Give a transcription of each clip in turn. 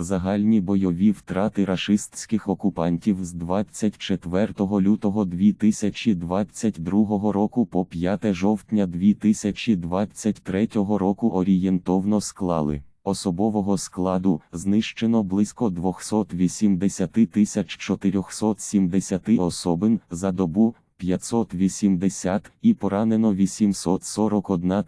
Загальні бойові втрати рашистських окупантів з 24 лютого 2022 року по 5 жовтня 2023 року орієнтовно склали. Особового складу знищено близько 280 470 особин за добу 580 і поранено 841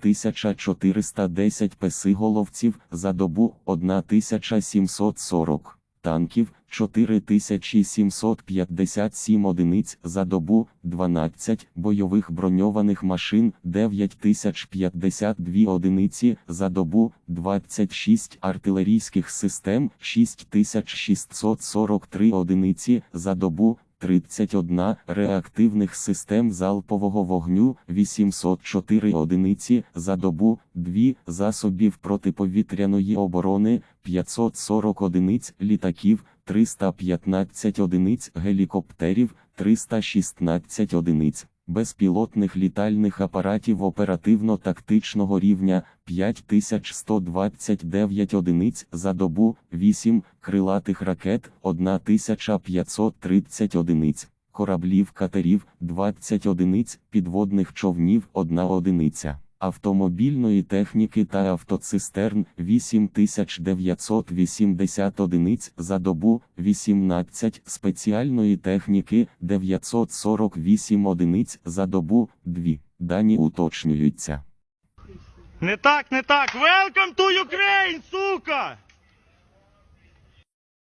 410 песиголовців за добу 1740 танків 4757 одиниць за добу, 12 бойових броньованих машин 9052 одиниці за добу, 26 артилерійських систем 6643 одиниці за добу, 31 реактивних систем залпового вогню 804 одиниці за добу, 2 засобів протиповітряної оборони 540 одиниць літаків, 315 одиниць гелікоптерів, 316 одиниць безпілотних літальних апаратів оперативно-тактичного рівня 5129 одиниць за добу, 8 крилатих ракет 1530 одиниць, кораблів катерів 20 одиниць, підводних човнів 1 одиниця. Автомобільної техніки та автоцистерн 8980 одиниць за добу, 18 спеціальної техніки 948 одиниць за добу, 2. Дані уточнюються. Не так, не так. Welcome to